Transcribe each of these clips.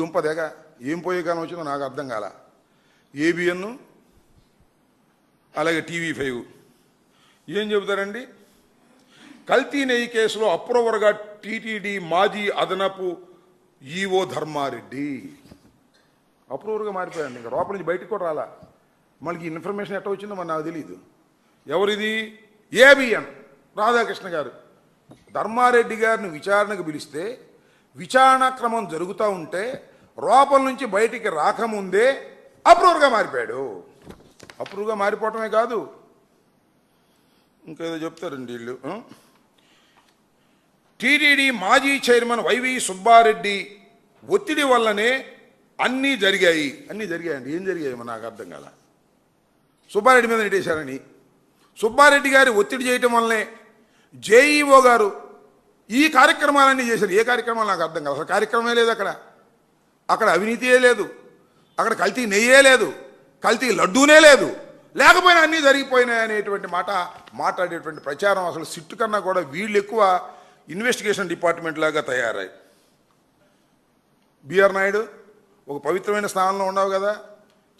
దుంపదేగ ఏం పోయే కాలం వచ్చిందో నాకు అర్థం కాల. ఏబిఎన్ అలాగే టీవీ ఫైవ్. ఏం చెబుతారండి? కల్తీ నెయ్యి కేసులో అప్రూవర్గా టీటీడీ మాజీ అదనపు ఈఓ ధర్మారెడ్డి. అప్రూవర్గా మారిపోయాడు ఇంకా లోపల నుంచి బయటకు కూడా రాలా. మనకి ఈ ఇన్ఫర్మేషన్ ఎట్ట వచ్చిందో మరి నాకు తెలియదు ఎవరిది? ఏబిఎన్ రాధాకృష్ణ గారు. ధర్మారెడ్డి గారిని విచారణకు పిలిస్తే విచారణ క్రమం జరుగుతూ ఉంటే లోపల నుంచి బయటికి రాకముందే అప్రూవర్గా మారిపోయాడు. అప్రూవ్గా మారిపోవటమే కాదు. ఇంకేదో చెప్తారండి వీళ్ళు టీటీడీ మాజీ చైర్మన్ వైవి సుబ్బారెడ్డి ఒత్తిడి వల్లనే అన్నీ జరిగాయి. అన్నీ జరిగాయండి. ఏం జరిగాయి నాకు అర్థం కాల. సుబ్బారెడ్డి మీద నెట్టేశారని. సుబ్బారెడ్డి గారి ఒత్తిడి చేయటం వల్లనే జేఈఓ గారు ఈ కార్యక్రమాలన్నీ చేశారు. ఏ కార్యక్రమాలు నాకు అర్థం కాదు. అసలు కార్యక్రమమే లేదు అక్కడ. అక్కడ అవినీతియే లేదు. అక్కడ కల్తీ నెయ్యే లేదు. కల్తీ లడ్డూనే లేదు. లేకపోయినా అన్నీ జరిగిపోయినాయి అనేటువంటి మాట మాట్లాడేటువంటి ప్రచారం అసలు సిట్టు కన్నా కూడా వీళ్ళు ఎక్కువ ఇన్వెస్టిగేషన్ డిపార్ట్మెంట్ లాగా తయారై బిఆర్ నాయుడు ఒక పవిత్రమైన స్థానంలో ఉన్నావు కదా.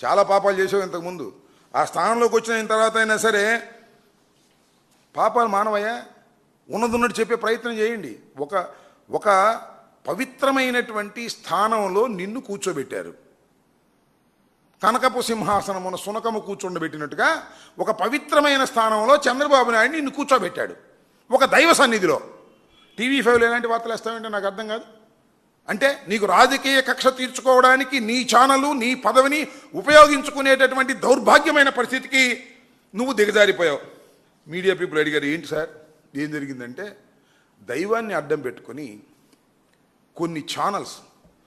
చాలా పాపాలు చేసావు ఇంతకుముందు. ఆ స్థానంలోకి వచ్చిన తర్వాత అయినా సరే పాపాలు మానవయ్యా. ఉన్నదున్నట్టు చెప్పే ప్రయత్నం చేయండి. ఒక ఒక పవిత్రమైనటువంటి స్థానంలో నిన్ను కూర్చోబెట్టారు. కనకపు సింహాసనమున సునకము కూర్చుండబెట్టినట్టుగా ఒక పవిత్రమైన స్థానంలో చంద్రబాబు నాయుడు నిన్ను కూర్చోబెట్టాడు. ఒక దైవ సన్నిధిలో. టీవీ ఫైవ్లో ఎలాంటి వార్తలు వేస్తామంటే నాకు అర్థం కాదు. అంటే నీకు రాజకీయ కక్ష తీర్చుకోవడానికి నీ ఛానలు నీ పదవిని ఉపయోగించుకునేటటువంటి దౌర్భాగ్యమైన పరిస్థితికి నువ్వు దిగజారిపోయావు. మీడియా పీపుల్ అడిగారు ఏంటి సార్? ఏం జరిగిందంటే దైవాన్ని అడ్డం పెట్టుకొని కొన్ని ఛానల్స్